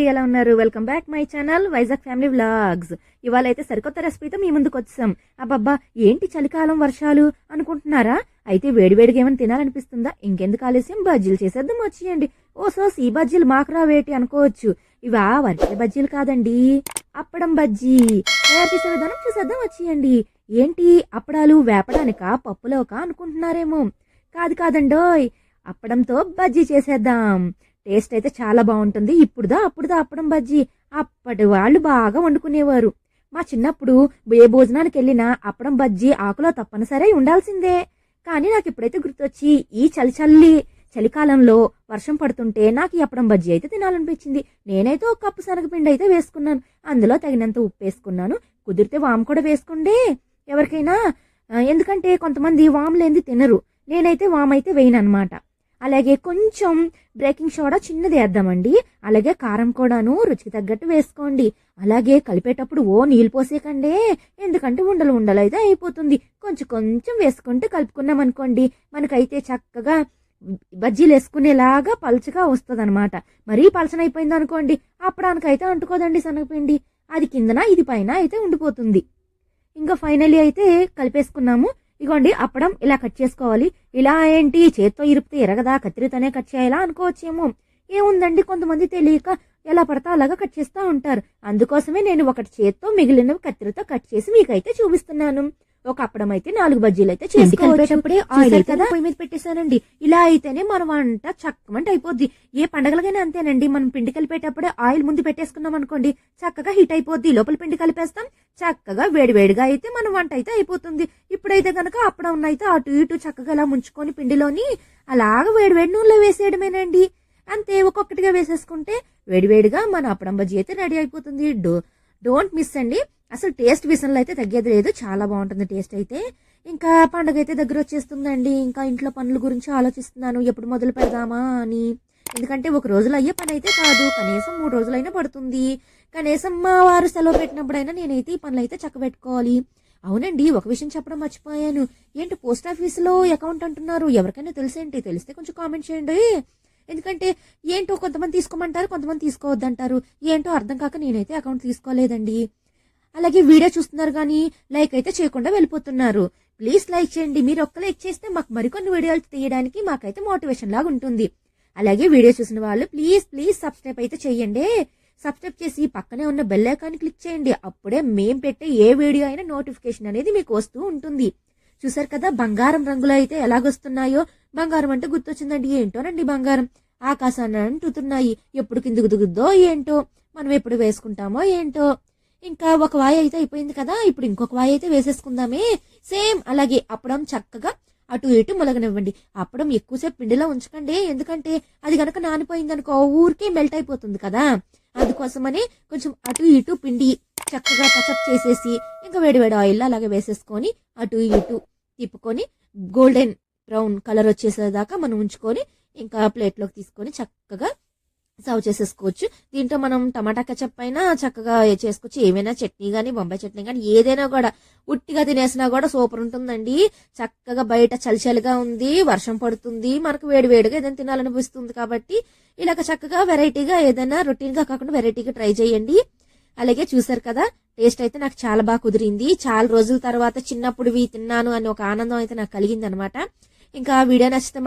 ఎలా ఉన్నారు? Welcome back my channel Vizag family vlogs ఇవాళ అయితే సరికొత్త రెసిపీతో మీ ముందుకు వచ్చాం అబ్బబ్బా ఏంటి చలికాలం వర్షాలు అనుకుంటున్నారా? అయితే వేడివేడిగా ఏమైనా తినాలనిపిస్తుందా? ఇంకెందుకు ఆలస్యం? బజ్జీలు చేసేద్దాం వచ్చేయండి. ఓ సోస్ ఈ బజ్జీలు మాకురా వేటి అనుకోవచ్చు. ఇవా వరిసే బజ్జీలు కాదండి. అప్పడం బజ్జీ. తయారు చేసే విధానం చూసేద్దాం వచ్చేయండి. ఏంటి? అప్పడాలు వేపడానిక? పప్పులోక? అనుకుంటున్నారేమో. కాదు కాదండోయ్. అప్పడంతో బజ్జీ చేసేద్దాం. టేస్ట్ అయితే చాలా బాగుంటుంది. ఇప్పుడుదా అప్పుడుదా అప్పడం బజ్జీ. అప్పటి వాళ్ళు బాగా వండుకునేవారు. మా చిన్నప్పుడు ఏ భోజనానికి వెళ్ళినా అప్పడం బజ్జీ ఆకులో తప్పనిసరి ఉండాల్సిందే. కానీ నాకు ఇప్పుడైతే గుర్తొచ్చి ఈ చలి చల్లి చలికాలంలో వర్షం పడుతుంటే నాకు ఈ అప్పడం బజ్జీ అయితే తినాలనిపించింది. నేనైతే ఒక కప్పు శనగపిండి అయితే వేసుకున్నాను. అందులో తగినంత ఉప్పు వేసుకున్నాను. కుదిరితే వాము కూడా వేసుకుండే. ఎవరికైనా ఎందుకంటే కొంతమంది వాము లేనిది తినరు. నేనైతే వామైతే వేయను అనమాట అలాగే కొంచెం బ్రేకింగ్ సోడా చిన్నది వేద్దామండి. అలాగే కారం కూడాను రుచికి తగ్గట్టు వేసుకోండి. అలాగే కలిపేటప్పుడు ఓ నీళ్ళు పోసేకండే ఎందుకంటే ఉండలు ఉండలు అయితే అయిపోతుంది. కొంచెం కొంచెం వేసుకుంటే కలుపుకున్నాం అనుకోండి మనకైతే చక్కగా బజ్జీలు వేసుకునేలాగా పలుచగా వస్తుంది అనమాట మరీ పలచనైపోయింది అనుకోండి అప్పడానికైతే అంటుకోదండి శనగపిండి. అది కిందన ఇది పైన అయితే ఉండిపోతుంది. ఇంకా ఫైనలీ అయితే కలిపేసుకున్నాము. ఇగోండి అప్పడం ఇలా కట్ చేసుకోవాలి. ఇలా ఏంటి? చేత్తో ఇరిపితే ఎరగదా? కత్తిరితోనే కట్ చేయాలా? అనుకోవచ్చేమో. ఏముందండి? కొంతమంది తెలియక ఎలా పడతా అలాగా కట్ చేస్తూ ఉంటారు. అందుకోసమే నేను ఒకటి చేత్తో మిగిలినవి కత్తిరితో కట్ చేసి మీకైతే చూపిస్తున్నాను. ఒక అప్పడం అయితే నాలుగు బజ్జీలు అయితే చేసి కలిపేటప్పుడే ఆయిల్ కదా పొయ్యి మీద పెట్టేశానండి. ఇలా అయితేనే మన వంట చక్కమంట అయిపోద్ది. ఏ పండగలకైనా అంతేనండి. మనం పిండి కలిపేటప్పుడే ఆయిల్ ముందు పెట్టేసుకున్నాం అనుకోండి చక్కగా హీట్ అయిపోద్ది. లోపల పిండి కలిపేస్తాం చక్కగా వేడివేడిగా అయితే మన వంట అయితే అయిపోతుంది. ఇప్పుడైతే గనక అప్పడం అయితే అటు ఇటు చక్కగా అలా ముంచుకొని పిండిలోని అలాగ వేడివేడి నూనెలో వేసేయడమేనండి. అంతే ఒక్కొక్కటిగా వేసేసుకుంటే వేడివేడిగా మన అప్పడం బజ్జీ అయితే రెడీ అయిపోతుంది. డో డోంట్ మిస్ అండి. అసలు టేస్ట్ విషయంలో అయితే తగ్గేది లేదు. చాలా బాగుంటుంది టేస్ట్ అయితే. ఇంకా పండగ అయితే దగ్గర వచ్చేస్తుందండి. ఇంకా ఇంట్లో పనుల గురించి ఆలోచిస్తున్నాను. ఎప్పుడు మొదలు పెడదామా అని. ఎందుకంటే ఒక రోజులో అయ్యే పని అయితే కాదు. కనీసం మూడు రోజులైనా పడుతుంది. కనీసం మా వారు సెలవు పెట్టినప్పుడైనా నేనైతే ఈ పనులు అయితే చక్కబెట్టుకోవాలి. అవునండి ఒక విషయం చెప్పడం మర్చిపోయాను. ఏంటి పోస్ట్ ఆఫీస్లో అకౌంట్ అంటున్నారు? ఎవరికైనా తెలిసేంటి తెలిస్తే కొంచెం కామెంట్ చేయండి. ఎందుకంటే ఏంటో కొంతమంది తీసుకోమంటారు కొంతమంది తీసుకోవద్దంటారు. ఏంటో అర్థం కాక నేనైతే అకౌంట్ తీసుకోలేదండి. అలాగే వీడియో చూస్తున్నారు కానీ లైక్ అయితే చేయకుండా వెళ్ళిపోతున్నారు. ప్లీజ్ లైక్ చేయండి. మీరు ఒక్క లైక్ చేస్తే మాకు మరికొన్ని వీడియోలు తీయడానికి మాకైతే మోటివేషన్ లాగా ఉంటుంది. అలాగే వీడియో చూసిన వాళ్ళు ప్లీజ్ ప్లీజ్ సబ్స్క్రైబ్ అయితే చేయండి. సబ్స్క్రైబ్ చేసి పక్కనే ఉన్న బెల్ ఐకాన్ క్లిక్ చేయండి. అప్పుడే మేం పెట్టే ఏ వీడియో అయినా నోటిఫికేషన్ అనేది మీకు వస్తూ ఉంటుంది. చూసారు కదా బంగారం రంగులో అయితే ఎలాగొస్తున్నాయో? బంగారం అంటే గుర్తొచ్చిందండి. ఏంటోనండి బంగారం? ఆకాశాన్ని అంటుతున్నాయి. ఎప్పుడు కిందకు దిగుద్దో ఏంటో? మనం ఎప్పుడు వేసుకుంటామో ఏంటో? ఇంకా ఒక వాయి అయితే అయిపోయింది కదా ఇప్పుడు ఇంకొక వాయి అయితే వేసేసుకుందామే. సేమ్ అలాగే అప్పడం చక్కగా అటు ఇటు ములగనివ్వండి. అప్పడం ఎక్కువసేపు పిండిలో ఉంచకండి ఎందుకంటే అది కనుక నానిపోయింది అనుకో ఊరికే మెల్ట్ అయిపోతుంది కదా. అందుకోసమని కొంచెం అటు ఇటు పిండి చక్కగా టచప్ చేసేసి ఇంకా వేడివేడి ఆయిల్లో ఆయిల్ అలాగే వేసేసుకొని అటు ఇటు తిప్పుకొని గోల్డెన్ బ్రౌన్ కలర్ వచ్చేసేదాకా మనం ఉంచుకొని ఇంకా ప్లేట్లోకి తీసుకొని చక్కగా సర్వ్ చేసేసుకోవచ్చు. దీంట్లో మనం టమాటా కచప్ అయినా చక్కగా చేసుకోవచ్చు ఏమైనా చట్నీ కానీ బొంబాయి చట్నీ కానీ ఏదైనా కూడా ఉట్టిగా తినేసినా కూడా సూపర్ ఉంటుందండి. చక్కగా బయట చలిచలిగా ఉంది వర్షం పడుతుంది మనకు వేడి వేడిగా ఏదైనా తినాలనిపిస్తుంది కాబట్టి ఇలాగ చక్కగా వెరైటీగా ఏదైనా రొటీన్గా కాకుండా వెరైటీగా ట్రై చేయండి. అలాగే చూసారు కదా టేస్ట్ అయితే నాకు చాలా బాగా కుదిరింది. చాలా రోజుల తర్వాత చిన్నప్పుడు ఇవి తిన్నాను అని ఒక ఆనందం అయితే నాకు కలిగింది అనమాట ఇంకా వీడియో నచ్చితే